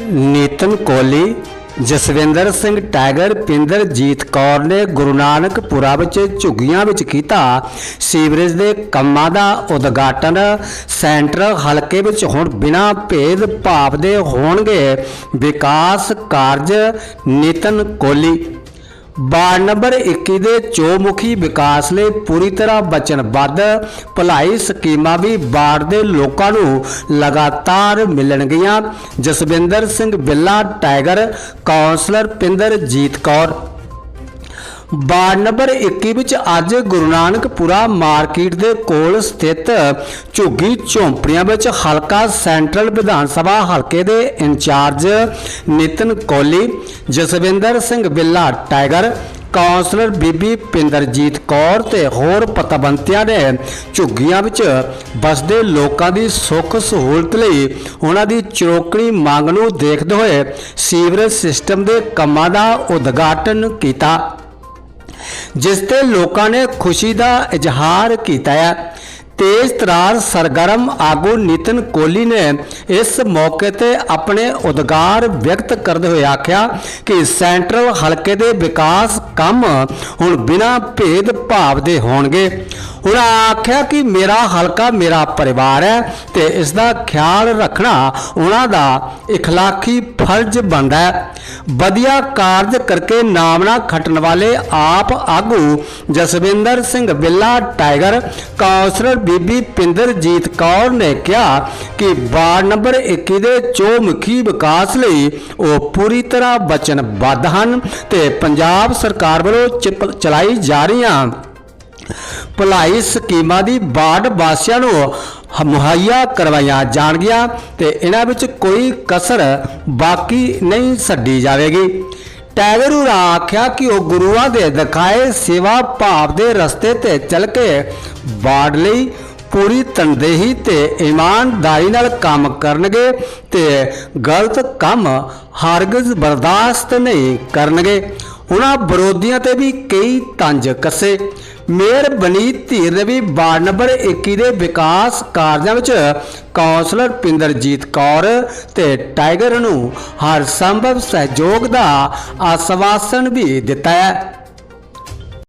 Nitin Kohli, Jaswinder Singh tiger, Pinderjit Kaur ਨੇ ਗੁਰੂ ਨਾਨਕਪੁਰਾ ਵਿੱਚ ਝੁੱਗੀਆਂ ਵਿੱਚ ਕੀਤਾ ਸੀਵਰੇਜ ਦੇ ਕੰਮਾਂ ਦਾ ਉਦਘਾਟਨ। ਸੈਂਟਰਲ ਹਲਕੇ ਵਿੱਚ ਹੁਣ ਬਿਨਾਂ ਭੇਦ ਭਾਵ ਦੇ ਹੋਣਗੇ ਵਿਕਾਸ ਕਾਰਜ। ਨੀਤਨ ਕੋਹਲੀ ਵਾਰਡ ਨੰਬਰ 21 ਦੇ ਚੌਮੁਖੀ ਵਿਕਾਸ ਲਈ ਪੂਰੀ ਤਰ੍ਹਾਂ ਵਚਨਬੱਧ ਭਲਾਈ ਸਕੀਮਾਂ ਵੀ ਵਾਰਡ ਦੇ ਲੋਕਾਂ ਨੂੰ ਲਗਾਤਾਰ ਮਿਲਣਗੀਆਂ। Jaswinder Singh Billa, tiger councillor Pinderjit Kaur. Ward number 21 ਵਿੱਚ ਅੱਜ ਗੁਰੂ ਨਾਨਕਪੁਰਾ ਮਾਰਕੀਟ ਦੇ ਕੋਲ ਸਥਿਤ ਝੁੱਗੀ ਝੌਂਪੜੀਆਂ ਵਿੱਚ ਹਲਕਾ ਸੈਂਟਰਲ ਵਿਧਾਨ ਸਭਾ ਹਲਕੇ ਦੇ in charge Nitin Kohli Jaswinder Singh Billa tiger, councillor ਬੀਬੀ ਪਿੰਦਰਜੀਤ ਕੌਰ ਤੇ ਹੋਰ ਪਤਵੰਤਿਆਂ ਨੇ ਝੁੱਗੀਆਂ ਵਿੱਚ ਵਸਦੇ ਲੋਕਾਂ ਦੀ ਸੁੱਖ ਸਹੂਲਤ ਲਈ ਉਹਨਾਂ ਦੀ ਚਰੋਕਣੀ ਮੰਗ ਨੂੰ ਦੇਖਦੇ ਹੋਏ ਸੀਵਰੇਜ ਸਿਸਟਮ ਦੇ ਕੰਮਾਂ ਦਾ ਉਦਘਾਟਨ ਕੀਤਾ। ਜਿਸ ਤੇ ਲੋਕਾਂ ਨੇ ਖੁਸ਼ੀ ਦਾ ਇਜ਼ਹਾਰ ਕੀਤਾ ਹੈ। ਤੇਜ਼ ਤਰਾਰ ਸਰਗਰਮ ਆਗੂ ਨਿਤਨ ਕੋਹਲੀ ਨੇ ਇਸ ਮੌਕੇ ਤੇ ਆਪਣੇ ਉਦਗਾਰ ਵਿਅਕਤ ਕਰਦੇ ਹੋਏ ਆਖਿਆ ਕਿ ਸੈਂਟਰਲ ਹਲਕੇ ਦੇ ਵਿਕਾਸ ਕੰਮ ਹੁਣ ਬਿਨਾਂ ਭੇਦ ਭਾਵ ਦੇ ਹੋਣਗੇ। ਉਹਨਾਂ ਆਖਿਆ ਕਿ ਮੇਰਾ ਹਲਕਾ ਮੇਰਾ ਪਰਿਵਾਰ ਹੈ ਤੇ ਇਸ ਦਾ ਖਿਆਲ ਰੱਖਣਾ ਉਹਨਾਂ ਦਾ ਇਖਲਾਕੀ ਫਰਜ਼ ਬਣਦਾ ਹੈ। ਵਧੀਆ ਕਾਰਜ ਕਰਕੇ ਨਾਮ ਨਾ ਖੱਟਣ ਵਾਲੇ ਆਪ ਆਗੂ ਜਸਵਿੰਦਰ ਸਿੰਘ ਬਿੱਲਾ, ਟਾਈਗਰ ਕਾਉਂਸਲਰ ਬੀਬੀ ਪਿੰਦਰਜੀਤ ਕੌਰ ਨੇ ਕਿਹਾ ਕਿ ਵਾਰਡ ਨੰਬਰ 21 ਦੇ ਚੌਮੁਖੀ ਵਿਕਾਸ ਲਈ ਉਹ ਪੂਰੀ ਤਰ੍ਹਾਂ ਵਚਨਬੱਧ ਹਨ ਤੇ ਪੰਜਾਬ ਸਰਕਾਰ ਵੱਲੋਂ ਚਿਪ- ਚਲਾਈ ਜਾ ਰਹੀਆਂ ਭਲਾਈ ਸਕੀਮਾਂ ਦੀ ਵਾਰਡ ਵਾਸੀਆਂ ਨੂੰ ਮੁਹੱਈਆ ਕਰਵਾਈਆਂ ਜਾਣਗੀਆਂ ਤੇ ਇਹਨਾਂ ਵਿੱਚ ਕੋਈ ਕਸਰ ਬਾਕੀ ਨਹੀਂ ਛੱਡੀ ਜਾਵੇਗੀ। ਟੈਗਰ ਨੂੰ ਆਖਿਆ ਕਿ ਉਹ ਗੁਰੂਆਂ ਦੇ ਦਿਖਾਏ ਸੇਵਾ ਭਾਵ ਦੇ ਰਸਤੇ ਤੇ ਚੱਲ ਕੇ ਵਾਰਡ ਲਈ ਪੂਰੀ ਤਨਦੇਹੀ ਤੇ ਇਮਾਨਦਾਰੀ ਨਾਲ ਕੰਮ ਕਰਨਗੇ ਤੇ ਗਲਤ ਕੰਮ ਹਰਗਜ਼ ਬਰਦਾਸ਼ਤ ਨਹੀਂ ਕਰਨਗੇ। ਉਹਨਾਂ ਵਿਰੋਧੀਆਂ ਤੇ ਵੀ ਕਈ ਤੰਜ ਕੱਸੇ। Mayor Baneet Dhir Ravi ward number 21 ਦੇ ਵਿਕਾਸ ਕਾਰਜਾਂ ਵਿੱਚ ਕੌਂਸਲਰ ਪਿੰਦਰਜੀਤ ਕੌਰ ਤੇ ਟਾਈਗਰ ਨੂੰ ਹਰ ਸੰਭਵ ਸਹਿਯੋਗ ਦਾ ਆਸਵਾਸਨ ਵੀ ਦਿੱਤਾ ਹੈ।